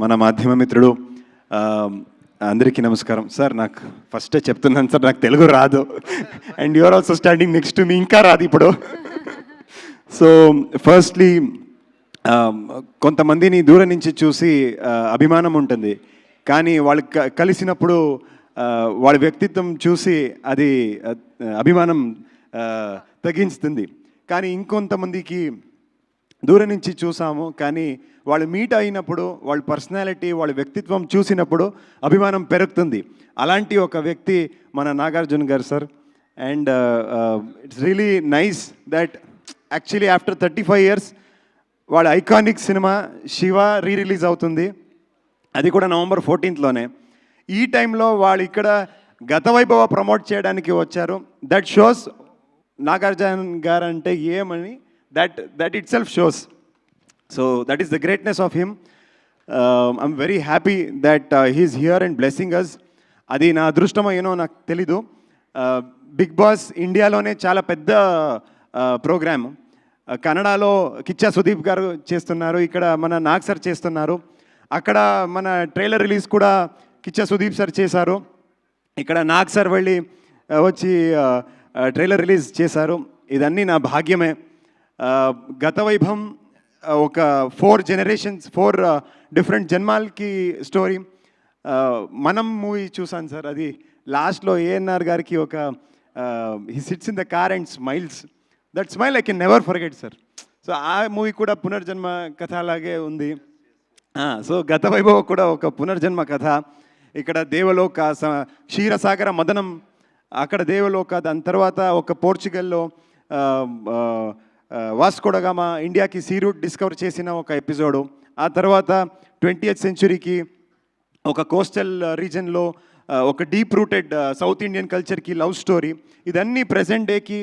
మన మాధ్యమ మిత్రుడు అందరికీ నమస్కారం. సార్ నాకు ఫస్ట్ చెప్తున్నాను సార్ నాకు తెలుగు రాదు. And you're also standing next to me ఇంకా రాదు ఇప్పుడు. సో ఫస్ట్లీ కొంతమందిని దూరం నుంచి చూసి అభిమానం ఉంటుంది. కానీ వాళ్ళు క- కలిసినప్పుడు వాళ్ళ వ్యక్తిత్వం చూసి అది అభిమానం తగ్గించుతుంది. కానీ ఇంకొంతమందికి దూరం నుంచి చూసాము కానీ వాళ్ళు మీట్ అయినప్పుడు వాళ్ళ పర్సనాలిటీ వాళ్ళ వ్యక్తిత్వం చూసినప్పుడు అభిమానం పెరుగుతుంది. అలాంటి ఒక వ్యక్తి మన నాగార్జున గారు sir and it's really nice that actually after thirty five years వాళ్ళ iconic cinema Shiva re release అవుతుంది. అది కూడా నవంబర్ ఫోర్టీన్త్లోనే ఈ టైంలో వాళ్ళు ఇక్కడ గత వైభవ ప్రమోట్ చేయడానికి వచ్చారు. దట్ షోస్ నాగార్జున గారు అంటే ఏమని that that itself shows so that greatness the greatness of him very very happy that he's here and blessing us అది నా అదృష్టమో ఏనో నాకు తెలీదు. బిగ్ బాస్ ఇండియాలోనే చాలా పెద్ద ప్రోగ్రామ్ కన్నడలో కిచ్చా సుదీప్ గారు చేస్తున్నారు. ఇక్కడ మన నాగ్ సార్ చేస్తున్నారు. అక్కడ మన ట్రైలర్ రిలీజ్ కూడా కిచ్చా సుదీప్ సార్ చేశారు. ఇక్కడ నాగ్ సార్ వెళ్ళి uh, వచ్చి uh, uh, ట్రైలర్ రిలీజ్ చేశారు. ఇదన్నీ నా భాగ్యమే. గత వైభవం ఒక ఫోర్ జనరేషన్స్ ఫోర్ డిఫరెంట్ జన్మాలకి స్టోరీ. మనం మూవీ చూసాను సార్. అది లాస్ట్లో ఏఎన్ఆర్ గారికి ఒక he sits in the car and smiles. That smile I can never forget sir. So ఆ మూవీ కూడా పునర్జన్మ కథ అలాగే ఉంది. సో గత వైభవం కూడా ఒక పునర్జన్మ కథ. ఇక్కడ దేవలోక క్షీరసాగర మదనం అక్కడ దేవలోక దాని తర్వాత ఒక పోర్చుగల్లో వాస్కోడగామ ఇండియాకి సీ రూట్ డిస్కవర్ చేసిన ఒక ఎపిసోడు. ఆ తర్వాత ట్వంటీ ఎయిత్ సెంచురీకి ఒక కోస్టల్ రీజన్లో ఒక డీప్ రూటెడ్ సౌత్ ఇండియన్ కల్చర్కి లవ్ స్టోరీ. ఇదన్నీ ప్రజెంట్ డేకి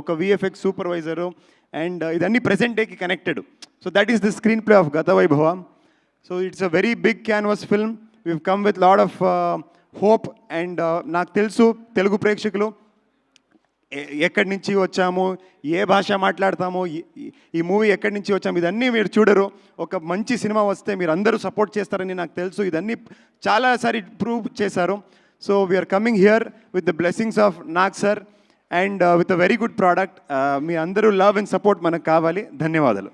ఒక విఎఫ్ఎక్స్ సూపర్వైజరు అండ్ ఇదన్నీ ప్రజెంట్ డేకి connected. So that is the screen play of Gatha Vaibhava. So it's a very big canvas film. We've come with lot of hope and నాకు తెలుసు తెలుగు ప్రేక్షకులు. ఎక్కడి నుంచి వచ్చాము? ఏ భాష మాట్లాడతాము? ఈ- మూవీ ఎక్కడి నుంచి వచ్చాము? ఇదన్నీ మీరు చూడరు. ఒక మంచి సినిమా వస్తే మీరు అందరూ సపోర్ట్ చేస్తారని నాకు తెలుసు. ఇదన్నీ చాలాసారి ప్రూవ్ చేశారు. So we're coming here with the blessings of Nag sir and with a very good product మీ అందరూ లవ్ అండ్ సపోర్ట్ మనకు కావాలి. ధన్యవాదాలు.